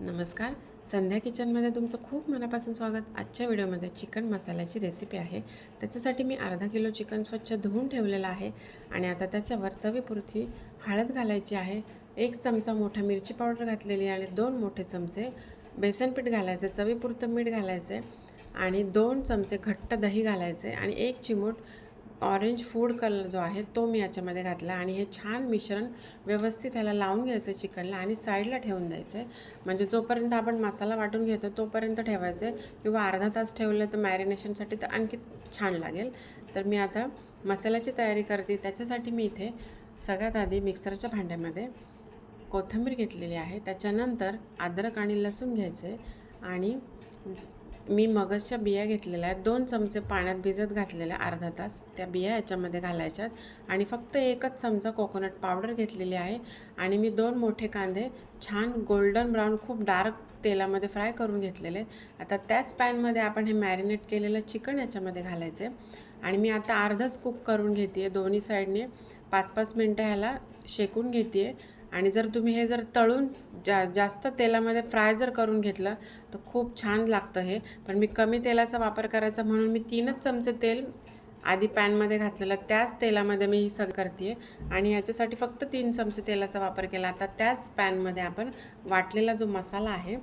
नमस्कार. संध्या किचनमध्ये तुमचं खूप मनापासून स्वागत. आजच्या व्हिडिओमध्ये चिकन मसाल्याची रेसिपी आहे. त्याच्यासाठी मी अर्धा किलो चिकन स्वच्छ धुवून ठेवलेलं आहे आणि आता त्याच्यावर चवीपुरती हळद घालायची आहे. एक चमचा मोठा मिरची पावडर घातलेली आणि दोन मोठे चमचे बेसन पीठ घालायचे चवीपुरतं मीठ घालायचे आणि दोन चमचे घट्ट दही घालायचे आणि एक चिमूट ऑरेंज फूड कलर जो आहे तो मी याच्यामध्ये घातला आणि हे छान मिश्रण व्यवस्थित ह्याला लावून घ्यायचं आहे चिकनला आणि साईडला ठेवून द्यायचं. आहे म्हणजे जोपर्यंत आपण मसाला वाटून घेतो तोपर्यंत ठेवायचं आहे किंवा अर्धा तास ठेवलं तर मॅरिनेशनसाठी तर आणखी छान लागेल. तर मी आता मसाल्याची तयारी करते. त्याच्यासाठी मी इथे सगळ्यात आधी मिक्सरच्या भांड्यामध्ये कोथिंबीर घेतलेली आहे. त्याच्यानंतर अद्रक आणि लसूण घ्यायचे आणि मी मगजच्या बिया घेतलेल्या आहेत. दोन चमचे पाण्यात भिजत घातलेल्या अर्धा तास त्या बिया याच्यामध्ये घालायच्यात. आणि फक्त एकच चमचा कोकोनट पावडर घेतलेली आहे. आणि मी दोन मोठे कांदे छान गोल्डन ब्राऊन खूप डार्क तेलामध्ये फ्राय करून घेतलेले आता त्याच पॅनमध्ये आपण हे मॅरिनेट केलेलं चिकन याच्यामध्ये घालायचे आणि मी आता अर्धच कुक करून घेते आहे दोन्ही साईडने पाच पाच मिनटं ह्याला शेकून घेते आहे आणि जर तुम्ही हे जर तळून जा जास्त तेलामध्ये फ्राय जर करून घेतलं तर खूप छान लागतं हे. पण मी कमी तेलाचा वापर करायचा म्हणून मी तीनच चमचे तेल आधी पॅनमध्ये घातलेलं त्याच तेलामध्ये मी ही सग करते आणि याच्यासाठी फक्त तीन चमचे तेलाचा वापर केला. आता त्याच पॅनमध्ये आपण वाटलेला जो मसाला आहे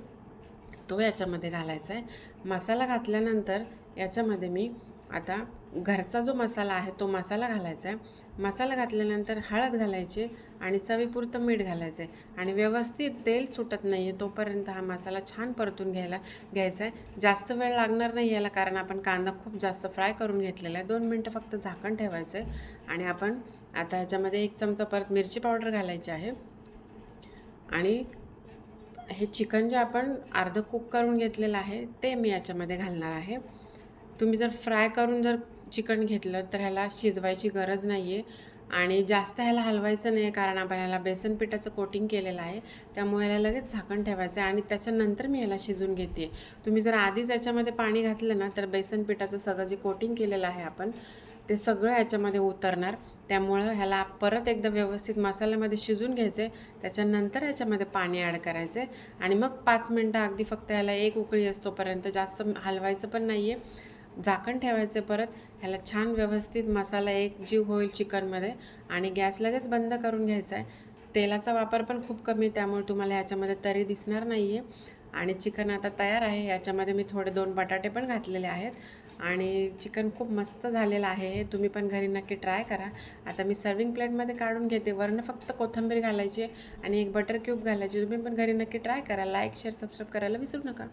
तो याच्यामध्ये घालायचा आहे. मसाला घातल्यानंतर याच्यामध्ये मी आता घरचा जो मसाला आहे तो मसाला घालायचा आहे. मसाला घातल्यानंतर हळद घालायची आणि चवीपुरतं मीठ घालायचं आहे. आणि व्यवस्थित तेल सुटत नाही आहे तोपर्यंत हा मसाला छान परतून घ्यायला घ्यायचा आहे. जास्त वेळ लागणार नाही याला कारण आपण कांदा खूप जास्त फ्राय करून घेतलेला आहे. दोन मिनटं फक्त झाकण ठेवायचं आहे. आणि आपण आता ह्याच्यामध्ये एक चमचा परत मिरची पावडर घालायची आहे. आणि हे चिकन जे आपण अर्धं कुक करून घेतलेलं आहे ते मी याच्यामध्ये घालणार आहे. तुम्ही जर फ्राय करून जर चिकन घेतलं तर ह्याला शिजवायची गरज नाही आहे आणि जास्त ह्याला हलवायचं नाही आहे कारण आपण ह्याला बेसन पिठाचं कोटिंग केलेलं आहे. त्यामुळे ह्याला लगेच झाकण ठेवायचं आहे आणि त्याच्यानंतर मी ह्याला शिजून घेते. तुम्ही जर आधीच याच्यामध्ये पाणी घातलं ना तर बेसन पिठाचं सगळं जे कोटिंग केलेलं आहे आपण ते सगळं याच्यामध्ये उतरणार. त्यामुळं ह्याला परत एकदा व्यवस्थित मसाल्यामध्ये शिजून घ्यायचे त्याच्यानंतर याच्यामध्ये पाणी ॲड करायचे आणि मग पाच मिनटं अगदी फक्त ह्याला एक उकळी असतोपर्यंत जास्त हलवायचं पण नाही आहे झाकण ठेवायचे परत ह्याला छान व्यवस्थित मसाला एक जीव होईल चिकनमध्ये आणि गॅस लगेच बंद करून घ्यायचा आहे. तेलाचा वापर पण खूप कमी आहे त्यामुळे तुम्हाला ह्याच्यामध्ये तरी दिसणार नाही आहे आणि चिकन आता तयार आहे याच्यामध्ये मी थोडे दोन बटाटे पण घातलेले आहेत. आणि चिकन खूप मस्त झालेलं आहे तुम्ही पण घरी नक्की ट्राय करा. आता मी सर्विंग प्लेटमध्ये काढून घेते वरनं फक्त कोथिंबीर घालायची आणि एक बटर क्यूब घालायची. तुम्ही पण घरी नक्की ट्राय करा लाईक शेअर सबस्क्राईब करायला विसरू नका.